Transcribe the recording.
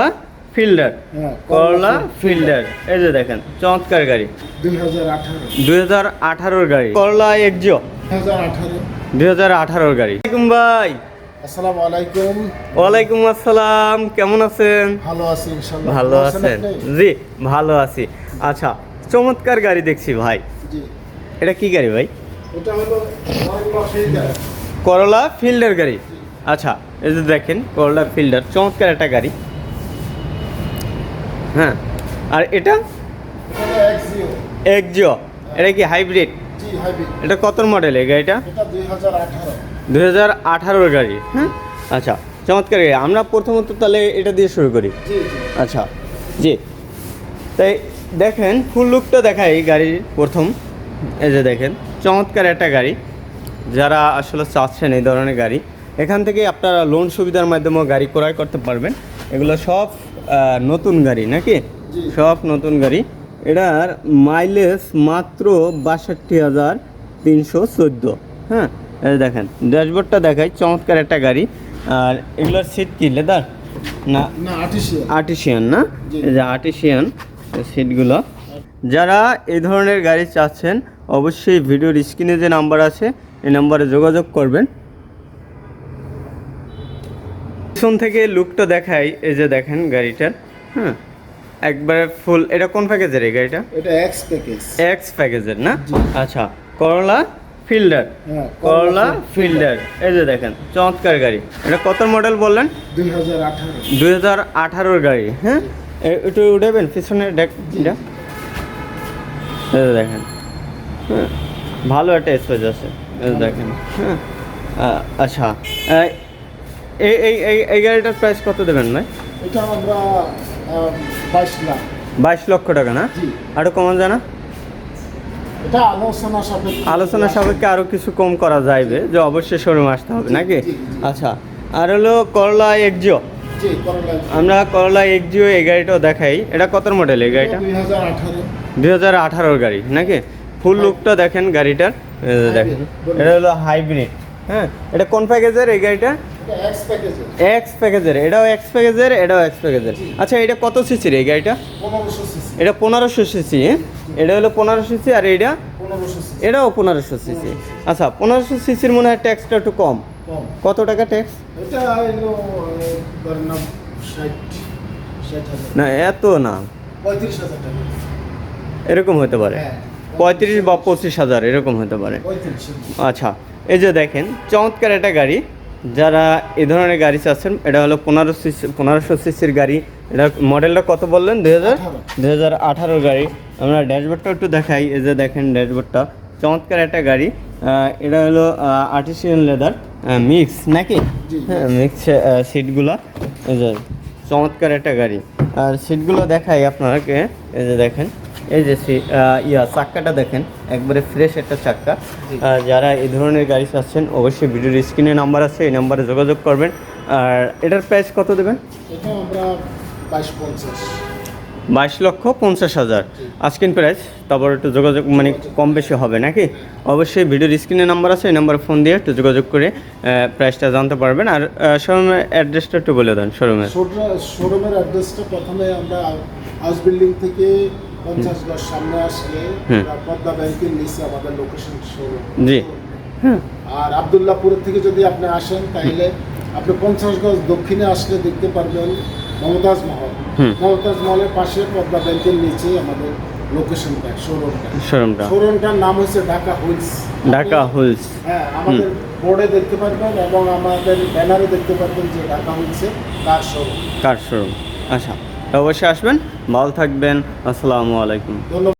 করলা ফিল্ডার। হ্যাঁ, করলা ফিল্ডার। এই যে দেখেন চমৎকার গাড়ি। দুই হাজার আঠারোর গাড়ি। করলা এক্সিও। দুই হাজার আঠারোর গাড়ি। ভাই। আসসালামু আলাইকুম। ওয়ালাইকুম আসসালাম। কেমন আছেন? ভালো আছি ভালো আছেন? জি ভালো আছি। আচ্ছা চমৎকার গাড়ি দেখছি ভাই। এটা কি গাড়ি ভাই? এটা হলো করলা ফিল্ডার গাড়ি। আচ্ছা এই যে দেখেন করলা ফিল্ডার চমৎকার একটা গাড়ি। হ্যাঁ। আর এটা? এক্সিও এটা কি হাইব্রিড এটা কত মডেল এই গাড়িটা? দুই হাজার আঠারোর গাড়ি। হ্যাঁ আচ্ছা চমৎকার গাড়ি। আমরা প্রথমত তাহলে এটা দিয়ে শুরু করি। আচ্ছা জি। তাই দেখেন ফুল লুকটা দেখাই গাড়ির প্রথম। এই যে দেখেন চমৎকার একটা গাড়ি। যারা আসলে চাচ্ছেন এই ধরনের গাড়ি এখান থেকে আপনারা লোন সুবিধার মাধ্যমেও গাড়ি ক্রয় করতে পারবেন। এগুলো সব নতুন গাড়ি নাকি? সব নতুন গাড়ি। এটার মাইলেজ মাত্র বাষট্টি হাজার তিনশো চোদ্দ। হ্যাঁ এই দেখেন ড্যাশবোর্ডটা দেখাই চমৎকার একটা গাড়ি। আর এগুলোর সিট কি লেদার না না আর্টিসিয়াল আর্টিসিয়ান না। এই যে আর্টিসিয়ান সিটগুলো যারা এই ধরনের গাড়ি চাচ্ছেন অবশ্যই ভিডিওর স্ক্রিনে যে নাম্বার আছে এই নাম্বারে যোগাযোগ করবেন। পিছন থেকে লুকটা দেখাই এই যে দেখেন গাড়িটার হ্যাঁ? একবারে ফুল এটা কোন প্যাকেজের এই গাড়িটা? এটা এক্স প্যাকেজ এক্স প্যাকেজের না? আচ্ছা করলা ফিল্ডার করলা ফিল্ডার এই যে দেখেন চমৎকার গাড়ি। এটা কত মডেল বললেন? দুই হাজার আঠারো। আঠারোর গাড়ি হ্যাঁ? একটু উঠাবেন পিছনের ডেকটা এই যে দেখেন হ্যাঁ? ভালো একটা স্পেস আছে এই যে দেখেন হ্যাঁ? আচ্ছা এই এই এই এই গাড়িটার প্রাইস কত দেবেন ভাই? এটা আমরা বাইশ লাখ। বাইশ লক্ষ টাকা না? আরও কমান জানা? এটা আলোচনা সাপেক্ষে। আলোচনা সাপেক্ষে আরও কিছু কম করা যাইবে যে অবশ্যই শোরুমে আসতে হবে নাকি। আচ্ছা আর হলো করলা এক্সিও জি আমরা করলা এক্সিও এই গাড়িটাও দেখাই। এটা কত মডেল এই গাড়িটা? দুই হাজার আঠারোর গাড়ি নাকি? ফুল লুকটা দেখেন গাড়িটার। দেখেন। এটা হলো হাইব্রিড হ্যাঁ? এটা কোন প্যাকেজের এই গাড়িটা? এক্স প্যাকেজের এটাও এক্স প্যাকেজের এটাও এক্স প্যাকেজের আচ্ছা এটা কত সিসির এই গাড়িটা? এটা পনেরোশো সিসি এটা হলো পনেরোশো সিসি আর এইটা? এটাও পনেরোশো সিসি আচ্ছা পনেরোশো সিসির মনে হয় ট্যাক্সটা একটু কম। কত টাকা ট্যাক্স এটা না এত না। এরকম হতে পারে। হ্যাঁ পঁয়ত্রিশ বা পঁচিশ হাজার এরকম হতে পারে। আচ্ছা এই যে দেখেন চমৎকার একটা গাড়ি। যারা এই ধরনের গাড়ি চাচ্ছেন এটা হলো পনেরো সিসি পনেরোশো সিসির গাড়ি। এটা মডেলটা কত বললেন? দুই হাজার? দুই হাজার আঠারোর গাড়ি। আমরা ড্যাশবোর্ডটা একটু দেখাই এই যে দেখেন ড্যাশবোর্ডটা। চমৎকার একটা গাড়ি। এটা হলো আর্টিসিয়ান লেদার মিক্স নাকি। হ্যাঁ মিক্স সিটগুলো এই যে চমৎকার একটা গাড়ি। আর সিটগুলো দেখাই আপনাকে। এই যে দেখেন এই যে ইয়া চাক্কাটা দেখেন। একবারে ফ্রেশ একটা চাক্কা। যারা এই ধরনের গাড়ি চাচ্ছেন অবশ্যই ভিডিওর স্ক্রিনে নাম্বার আছে এই নাম্বারে যোগাযোগ করবেন। আর এটার প্রাইস কত দেবেন? বাইশ বাইশ লক্ষ পঞ্চাশ হাজার। আজকিন প্রাইস তারপর একটু যোগাযোগ মানে কম বেশি হবে নাকি? অবশ্যই ভিডিওর স্ক্রিনে নাম্বার আছে এই নাম্বারে ফোন দিয়ে একটু যোগাযোগ করে প্রাইসটা জানতে পারবেন। আর শোরুমের অ্যাড্রেসটা একটু বলে দেন শোরুমের শোরুমের অ্যাড্রেসটা প্রথমে আমরা হাউস বিল্ডিং থেকে পঞ্চাশ গজ সামনে আসলে পদ্মা ব্যাংকের নিচে আমাদের লোকেশন শোরুম জি। আর আবদুল্লাপুরের থেকে যদি আপনি আসেন তাহলে আপনি পঞ্চাশ গজ দক্ষিণে আসলে দেখতে পারবেন মমতাজ মহল। হুম। মমতাজ মহলের পাশে পদ্মা ব্যাংকের নিচে আমাদের লোকেশনটা শোরুমটা শোরুমটা শোরুমটার নাম হচ্ছে ঢাকা হুইলস ঢাকা হুলস হ্যাঁ আমাদের বোর্ডে দেখতে পারবেন এবং আমাদের ব্যানারে দেখতে পারবেন যে ঢাকা হুইলসে কার শোরুম কার শোরুম আচ্ছা। অবশ্যই আসবেন। ভালো থাকবেন। আসসালামু আলাইকুম।